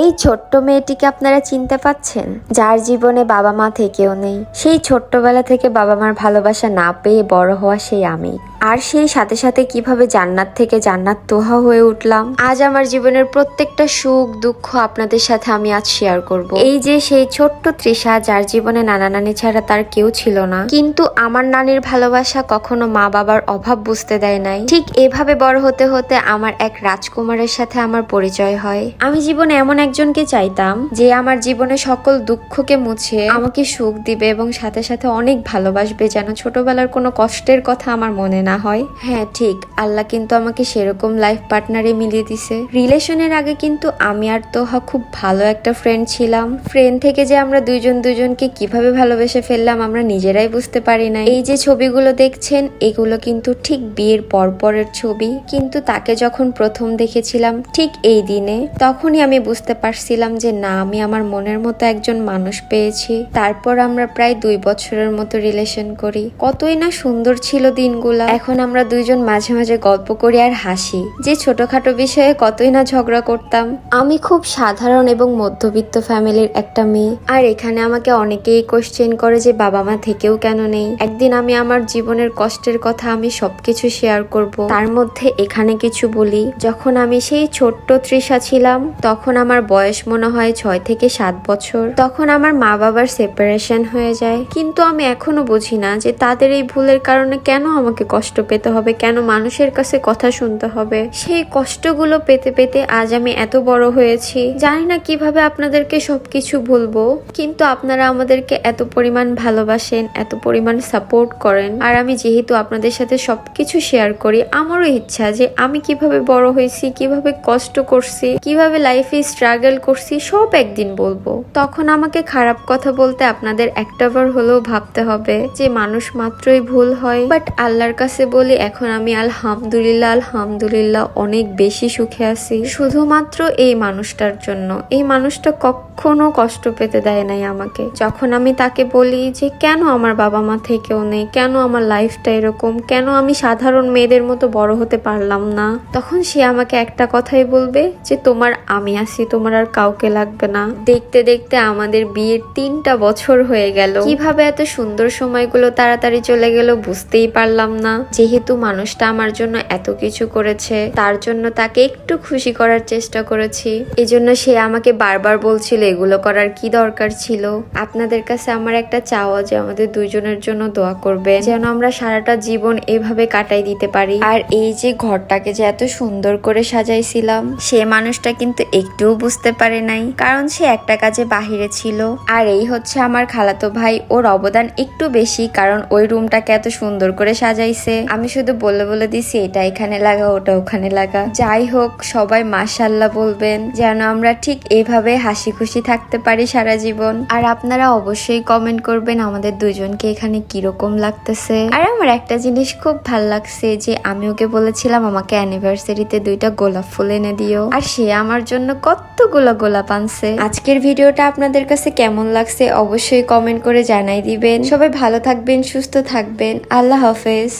এই ছোট্ট মেয়েটিকে আপনারা চিনতে পাচ্ছেন? যার জীবনে বাবা মা থেকেও নেই। সেই ছোট্টবেলা থেকে বাবা মার ভালোবাসা না পেয়ে বড় হওয়া সেই আমি। আর সেই সাথে সাথে কীভাবে জান্নাত থেকে জান্নাত তোহা হয়ে উঠলাম? আজ আমার জীবনের প্রত্যেকটা সুখ, দুঃখ আপনাদের সাথে আমি আজ শেয়ার করব। এই যে সেই ছোট্ট তৃষা, যার জীবনে নানা নানি ছাড়া তার কেউ ছিল না। কিন্তু আমার নানির ভালোবাসা কখনো মা বাবার অভাব বুঝতে দেয় নাই। ঠিক এভাবে বড় হতে হতে আমার এক রাজকুমারের সাথে আমার পরিচয় হয়। আমি জীবনে এমন একজনকে চাইতাম যে আমার জীবনে সকল দুঃখকে মুছে আমাকে সুখ দিবে এবং সাথে সাথে অনেক ভালোবাসবে যেন ছোটবেলার কোনো কষ্টের কথা আমার মনে না হয়। হ্যাঁ ঠিক। আল্লাহ কিন্তু আমাকে সেরকম লাইফ পার্টনারে মিলিয়ে দিছে। রিলেশনের আগে কিন্তু আমি আর তোহা খুব ভালো একটা ফ্রেন্ড ছিলাম। ফ্রেন্ড থেকে যে আমরা দুইজন দুজনকে কীভাবে ভালোবেসে ফেললাম আমরা নিজেরাই বুঝতে পারি না এই যে ছবিগুলো দেখছেন, এগুলো কিন্তু ঠিক বিয়ের পরপরের ছবি। কিন্তু তাকে যখন প্রথম দেখেছিলাম ঠিক এই দিনে, তখনই আমি বুঝতে পারছিলাম যে না, আমি আমার মনের মতো একজন মানুষ পেয়েছি। তারপর আমরা প্রায় দুই বছরের মতো রিলেশন করি। কতই না সুন্দর ছিল দিনগুলো। এখন আমরা দুইজন মাঝে মাঝে গল্প করি আর হাসি। যে ছোটখাটো বিষয়ে কতই না ঝগড়া করতাম। আমি খুব সাধারণ এবং মধ্যবিত্ত ফ্যামিলির একটা মেয়ে। আর এখানে আমাকে অনেকেই কোশ্চেন করে যে বাবা মা থেকেও কেন নেই? একদিন আমি আমার জীবনের কষ্টের কথা আমি সবকিছু শেয়ার করব। তার মধ্যে এখানে কিছু বলি। যখন আমি সেই ছোট্ট তৃষা ছিলাম, তখন আমার বয়স মনে হয় ছয় থেকে সাত বছর। তখন আমার মা বাবার সেপারেশন হয়ে যায়। কিন্তু আমি এখনও বুঝি না যে তাদের এই ভুলের কারণে কেন আমাকে কষ্ট পেতে হবে, কেন মানুষের কাছে কথা শুনতে হবে। সেই কষ্টগুলো পেতে পেতে আজ আমি এত বড় হয়েছি। জানি না কীভাবে আপনাদেরকে সবকিছু বলব কিন্তু আপনারা আমাদেরকে এত পরিমাণ ভালোবাসেন, এত পরিমাণ সাপোর্ট করেন। আর আমি যেহেতু আপনাদের সাথে সবকিছু শেয়ার করি, আমারও ইচ্ছা যে আমি কীভাবে বড় হয়েছি, কীভাবে কষ্ট করছি, কীভাবে লাইফে স্ট্রাগল করছি, সব একদিন বলব। তখন আমাকে খারাপ কথা বলতে আপনাদের একটাবার হলেও ভাবতে হবে যে মানুষ মাত্রই ভুল হয়। বাট আল্লাহর কাছে বলি, এখন আমি আলহামদুলিল্লাহ আলহামদুলিল্লাহ অনেক বেশি সুখে আছি। শুধুমাত্র এই মানুষটার জন্য। এই মানুষটা কখনো কষ্ট পেতে দেয় নাই আমাকে। যখন আমি তাকে বলি যে, কেন আমার বাবা মা থেকেও নেই? কেন আমার লাইফটা এরকম? কেন আমি সাধারণ মেয়েদের মতো বড় হতে পারলাম না? তখন সে আমাকে একটা কথাই বলবে যে, তোমার আমি আছি তোমার আর কাউকে লাগবে না। দেখতে দেখতে আমাদের বিয়ের তিনটা বছর হয়ে গেল। কীভাবে এত সুন্দর সময়গুলো তাড়াতাড়ি চলে গেল বুঝতেই পারলাম না। যেহেতু মানুষটা আমার জন্য এত কিছু করেছে, তার জন্য তাকে একটু খুশি করার চেষ্টা করেছি। এজন্য সে আমাকে বারবার বলছিল এগুলো করার কি দরকার ছিল। আপনাদের কাছে আমার একটা চাওয়া যে আমাদের দুজনের জন্য দোয়া করবে যেন আমরা সারাটা জীবন এভাবে কাটাই দিতে পারি। আর এই যে ঘরটাকে যে এত সুন্দর করে সাজাইছিলাম, সে মানুষটা কিন্তু একটুও বুঝতে পারে নাই, কারণ সে একটা কাজে বাহিরে ছিল। আর এই হচ্ছে আমার খালাতো ভাই, ওর অবদান একটু বেশি, কারণ ওই রুমটাকে এত সুন্দর করে সাজাইছে। আমি শুধু বলে বলে দিছি, এটা এখানে লাগা, ওটা ওখানে লাগা। যাই হোক, সবাই মাশাল্লাহ বলবেন, যেন আমরা ঠিক এভাবে হাসি খুশি থাকতে পারি সারা জীবন। আর আপনারা অবশ্যই কমেন্ট করবেন, আমাদের দুজনকে এখানে কীরকম লাগতেছে। আর আমার একটা জিনিস খুব ভালো লাগছে, যে আমি ওকে বলেছিলাম, আমাকে অ্যানিভার্সারিতে দুইটা গোলাপ ফুল এনে দিও। আর সে আমার জন্য কতগুলো গোলাপ আনছে? আজকের ভিডিওটা আপনাদের কাছে কেমন লাগছে অবশ্যই কমেন্ট করে জানাই দিবেন। সবাই ভালো থাকবেন, সুস্থ থাকবেন। আল্লাহ হাফেজ।